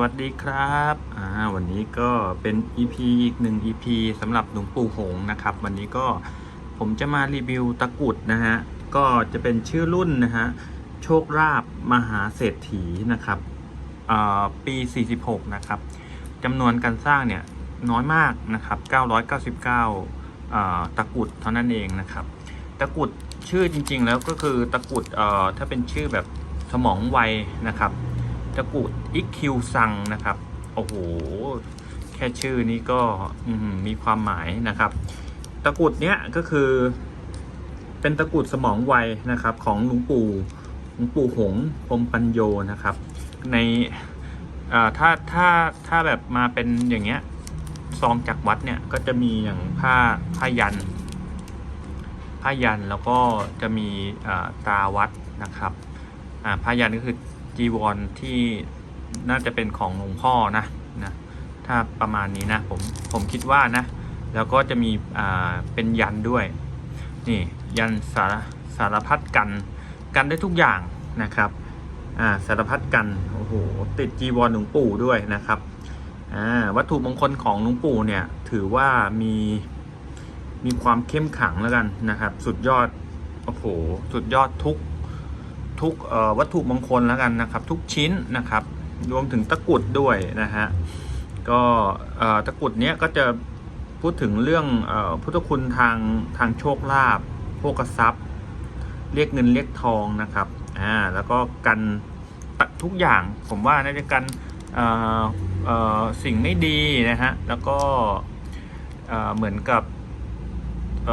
วัสดีครับอ่าวันนี้ก็เป็น EP อีกหนึ่ง EP สำหรับหลวงปู่หงนะครับ วันนี้ก็ผมจะมารีวิวตะกุดนะฮะ ก็จะเป็นชื่อรุ่นนะฮะ โชคลาภมหาเศรษฐีนะครับอ่าปี 46 นะครับจำนวนการสร้างเนี่ยน้อยมากนะครับ 999อ่าตะกุดเท่านั้นเองนะครับ ตะกุดชื่อจริง ๆ แล้วก็คือตะกุดเอ่อถ้าเป็นชื่อแบบสมองไวนะครับ ตะกุดอิกคิวซังนะครับ โอ้โห แค่ชื่อนี้ก็มีความหมายนะครับ ตะกุดเนี้ยก็คือ เป็นตะกุดสมองไวนะครับ ของหลวงปู่หลวงปู่หงพรมปัญโยนะครับ ในถ้าถ้าถ้าแบบมาเป็นอย่างเงี้ยซองจากวัดเนี่ยก็จะมีอย่างผ้าผ้ายัน ผ้ายันแล้วก็จะมีตาวัดนะครับผ้ายันก็คือ จีวรที่น่าจะเป็นของหลวงพ่อนะนะถ้าประมาณนี้นะผมผมคิดว่านะแล้วก็จะมีอ่าเป็นยันด้วยนี่ยันสารสารพัดกันกันได้ทุกอย่างนะครับอ่าสารพัดกันโอ้โหติดจีวรหลวงปู่ด้วยนะครับอ่าวัตถุมงคลของหลวงปู่เนี่ยถือว่ามีมีความเข้มขังแล้วกันนะครับ สุดยอดโอ้โหสุดยอดทุก ทุกวัตถุมงคลแล้วกันนะครับ ทุกชิ้นนะครับ รวมถึงตะกรุดด้วยนะฮะก็ตะกรุดเนี้ยก็จะพูดถึงเรื่องอพุทธคุณทางทางโชคลาภโภกทรัพย์ เรียกเงินเรียกทองนะครับอ่าแล้วก็กันทุกอย่างผมว่าน่าจะกันสิ่งไม่ดีนะฮะแล้วก็เหมือนกับ เอ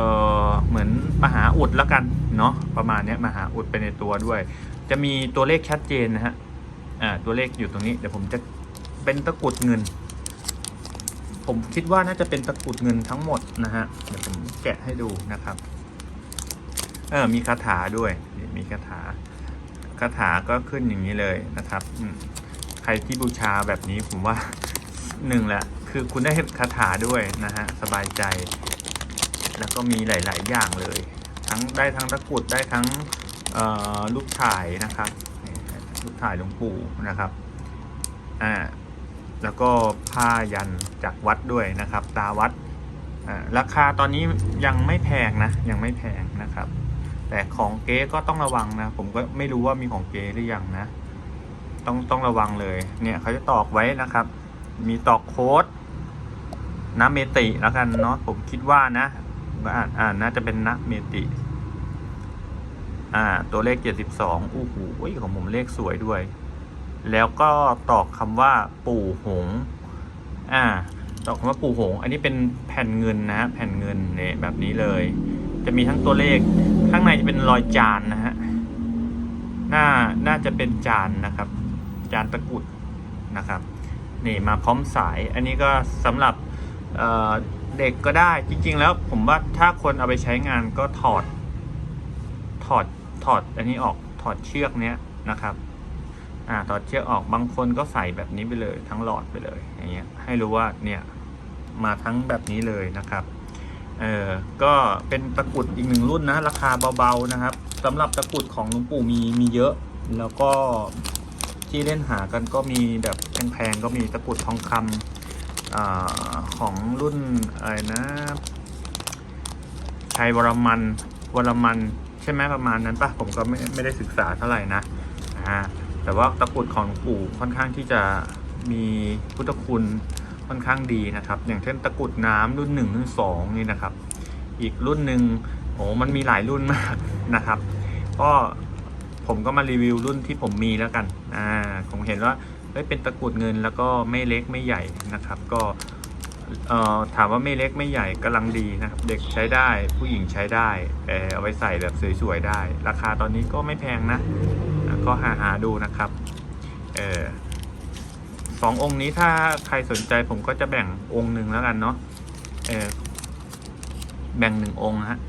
อเหมือนมหาอุดแล้วกันเนาะประมาณเนี้ยมหาอุดไปในตัวด้วย จะมีตัวเลขชัดเจนนะฮะอ่าตัวเลขอยู่ตรงนี้เดี๋ยวผมจะเป็นตะกรุดเงิน ผมคิดว่าน่าจะเป็นตะกรุดเงินทั้งหมดนะฮะเดี๋ยวผมแกะให้ดูนะครับเออมีคาถาด้วยมีคาถาคาถาก็ขึ้นอย่างนี้เลยนะครับอืใครที่บูชาแบบนี้ผมว่าหนึ่งแหละคือคุณได้คาถาด้วยนะฮะสบายใจ แล้วก็มีหลาย ๆ อย่างเลย ทั้งได้ทั้งตะกรุดได้ทั้งเอ่อรูปถ่ายนะครับนี่รูปถ่ายหลวงปู่นะครับอ่าแล้วก็ผ้ายันจากวัดด้วยนะครับ ตาวัดอ่าราคาตอนนี้ยังไม่แพงนะ ยังไม่แพงนะครับ แต่ของเก๊ก็ต้องระวังนะ ผมก็ไม่รู้ว่ามีของเก๊หรือยังนะ ต้องต้องระวังเลยเนี่ยเขาจะตอกไว้นะครับ มีตอกโค้ดนะเมติแล้วกันเนาะผมคิดว่านะ อ่านอ่านน่าจะเป็นนะเมติ อ่า ตัวเลขเจ็ดสิบสองอู้หูของผมเลขสวยด้วย แล้วก็ตอกคำว่าปู่หง อ่า ตอกคำว่าปู่หง อันนี้เป็นแผ่นเงินนะฮะแผ่นเงินเนี่ยแบบนี้เลย จะมีทั้งตัวเลข ข้างในจะเป็นรอยจานนะฮะน่า น่าจะเป็นจานนะครับ จานตะกุดนะครับ นี่มาพร้อมสาย อันนี้ก็สำหรับ เด็กก็ได้จริง ๆ แล้วผมว่าถ้าคนเอาไปใช้งานก็ถอด ถอดถอดอันนี้ออกถอดเชือกเนี้ยนะครับ อ่าถอดเชือกออกบางคนก็ใส่แบบนี้ไปเลย ทั้งหลอดไปเลยอย่างเงี้ยให้รู้ว่าเนี่ยมาทั้งแบบนี้เลยนะครับเออก็เป็นตะกรุดอีกหนึ่งรุ่นนะ ราคาเบาๆนะครับสำหรับตะกรุดของลวงปู่มีมีเยอะ แล้วก็ที่เล่นหากันก็มีแบบแพงๆก็มีตะกรุดทองคำ อของรุ่นอะไรนะชัยวรมันวรมันใช่ไหมประมาณนั้นปะผมก็ไม่ไม่ได้ศึกษาเท่าไหร่นะอ่าแต่ว่าตะกรุดของปู่ค่อนข้างที่จะมีพุทธคุณค่อนข้างดีนะครับ อย่างเช่นตะกรุดน้ำรุ่นหนึ่งรุ่นสองนี่นะครับ อีกรุ่นหนึ่งโอ้มันมีหลายรุ่นมากนะครับ ก็ผมก็มารีวิวรุ่นที่ผมมีแล้วกันอ่าผมเห็นว่า เป็นตะกรุดเงินแล้วก็ไม่เล็กไม่ใหญ่นะครับ ก็ถามว่าไม่เล็กไม่ใหญ่กำลังดีนะครับ เด็กใช้ได้ผู้หญิงใช้ได้เอาไว้ใส่แบบสวยๆได้ ราคาตอนนี้ก็ไม่แพงนะ ก็หาหาดูนะครับออสององค์นี้ถ้าใครสนใจผมก็จะแบ่งองค์หนึ่งแล้วกันเนาะแบ่งหนึ่งองค์ฮะ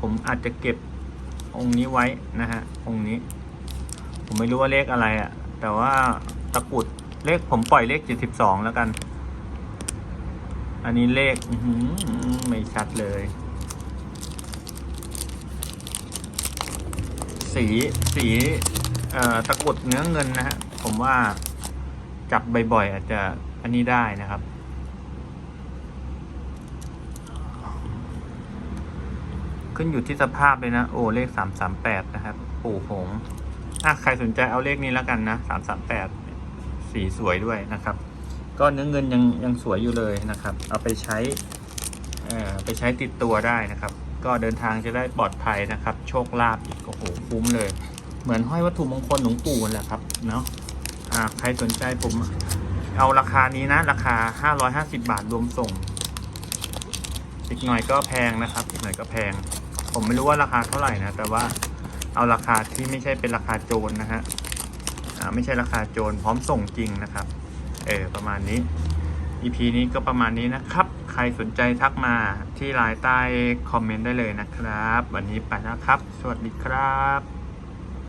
ผมอาจจะเก็บองค์นี้ไว้นะฮะองค์นี้ ผมไม่รู้ว่าเลขอะไรอะ่ะ แต่ว่าตะกรุดเลขผมปล่อยเลขเจ็ดสิบสองแล้วกัน อันนี้เลขไม่ชัดเลย สีสีตะกรุดเนื้อเงินนะฮะ ผมว่าจับบ่อยๆอาจจะอันนี้ได้นะครับ ขึ้นอยู่ที่สภาพเลยนะ โอ้เลขสามสามแปดนะครับ ปู่หง อะใครสนใจเอาเลขนี้แล้วกันนะสามสามแปดสีสวยด้วยนะครับ ก็เนื้อเงินยังยังสวยอยู่เลยนะครับ เอาไปใช้เอ่อไปใช้ติดตัวได้นะครับ ก็เดินทางจะได้ปลอดภัยนะครับ โชคลาภอีกโอ้โหคุ้มเลย เหมือนห้อยวัตถุมงคลหลวงปู่นั่นแหละครับเนาะอ่าใครสนใจผมเอาราคานี้นะ ราคา 550 บาทรวมส่ง อีกหน่อยก็แพงนะครับ อีกหน่อยก็แพง ผมไม่รู้ว่าราคาเท่าไหร่นะ แต่ว่า เอาราคาที่ไม่ใช่เป็นราคาโจรนะฮะไม่ใช่ราคาโจรพร้อมส่งจริงนะครับเออประมาณนี้ EP นี้ก็ประมาณนี้นะครับ ใครสนใจทักมาที่ไลน์ใต้คอมเมนต์ได้เลยนะครับ วันนี้ไปแล้วครับ สวัสดีครับ